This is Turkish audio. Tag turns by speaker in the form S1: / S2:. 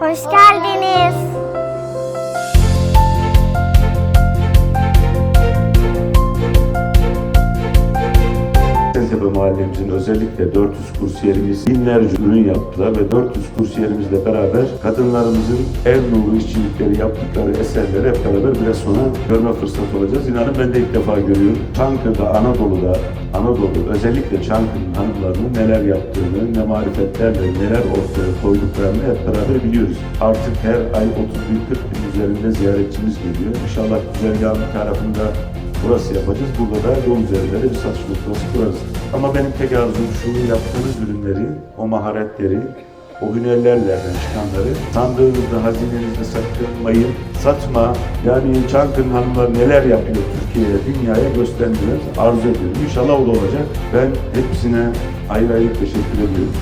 S1: Hoş geldiniz.
S2: Esentepe mahallemizin özellikle 400 kursiyerimiz binlerce ürün yaptılar ve 400 kursiyerimizle beraber kadınlarımızın el nuru işçilikleri yaptıkları eserleri hep beraber biraz sonra görme fırsatı olacağız. İnanın ben de ilk defa görüyorum. Çankırı'da, Anadolu'da, Anadolu özellikle Çankırı'nın hanımlarının neler yaptığını, ne marifetlerle neler ortaya koyduklarını hep beraber biliyoruz. Artık her ay 30 bin 40 bin üzerinde ziyaretçimiz geliyor. İnşallah güzergahın bir tarafında Burası yapacağız. Burada da yol üzerinde de bir satış noktası kurarız. Ama benim tek arzum şu yaptığınız ürünleri, o maharetleri, o hünerlerden çıkanları sandığınızda, hazinenizde saklanmayın, satma. Yani Çankırı hanımlar neler yapıyor Türkiye'ye, dünyaya göstermeyi arzu ediyorum. İnşallah o da olacak. Ben hepsine ayrı ayrı teşekkür ediyorum.